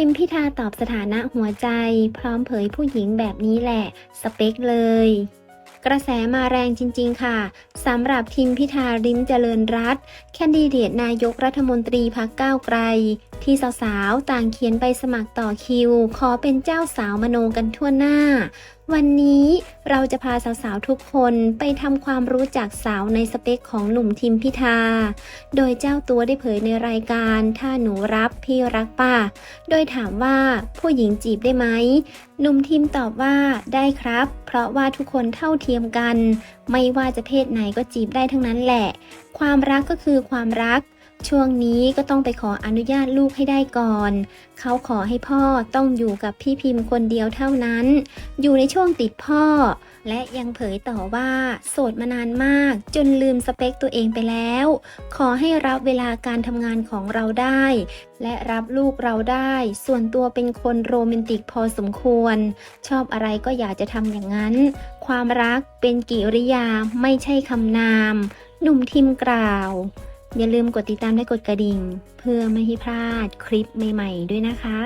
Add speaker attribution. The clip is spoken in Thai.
Speaker 1: ทิมพิธาตอบสถานะหัวใจ พร้อมเผยผู้หญิงแบบนี้แหละ สเปคเลย กระแสมาแรงจริง ๆ ค่ะสำหรับทิมพิธาริมเจริญรัตแคนดิเดตนายกรัฐมนตรีพักก้าวไกล ที่สาวๆ ต่างเขียนไปสมัครต่อคิว ขอเป็นเจ้าสาวมโนกันทั่วหน้า วันนี้เราจะพาสาวๆ ทุกคนไปทำความรู้จักสาวในสเปคของหนุ่มทิมพิธา โดยเจ้าตัวได้เผยในรายการ ถ้าหนูรับพี่รักป่ะ โดยถามว่าผู้หญิงจีบได้ไหม หนุ่มทิมตอบว่าได้ครับ เพราะว่าทุกคนเท่าเทียมกัน ไม่ว่าจะเพศไหนก็จีบได้ทั้งนั้นแหละ ความรักก็คือความรัก ช่วงนี้ก็ต้องไปขออนุญาตลูกให้ได้ก่อน เขาขอให้พ่อต้องอยู่กับพี่พิมพ์คนเดียวเท่านั้น อยู่ในช่วงติดพ่อ และยังเผยต่อว่า โสดมานานมาก จนลืมสเปคตัวเองไปแล้ว ขอให้รับเวลาการทำงานของเราได้ และรับลูกเราได้ ส่วนตัวเป็นคนโรแมนติกพอสมควร ชอบอะไรก็อยากจะทำอย่างนั้น ความรักเป็นกิริยาไม่ใช่คำนาม หนุ่มทิมกล่าว อย่าลืมกดติดตามและกดกระดิ่ง เพื่อไม่ให้พลาดคลิปใหม่ ๆ ด้วยนะคะ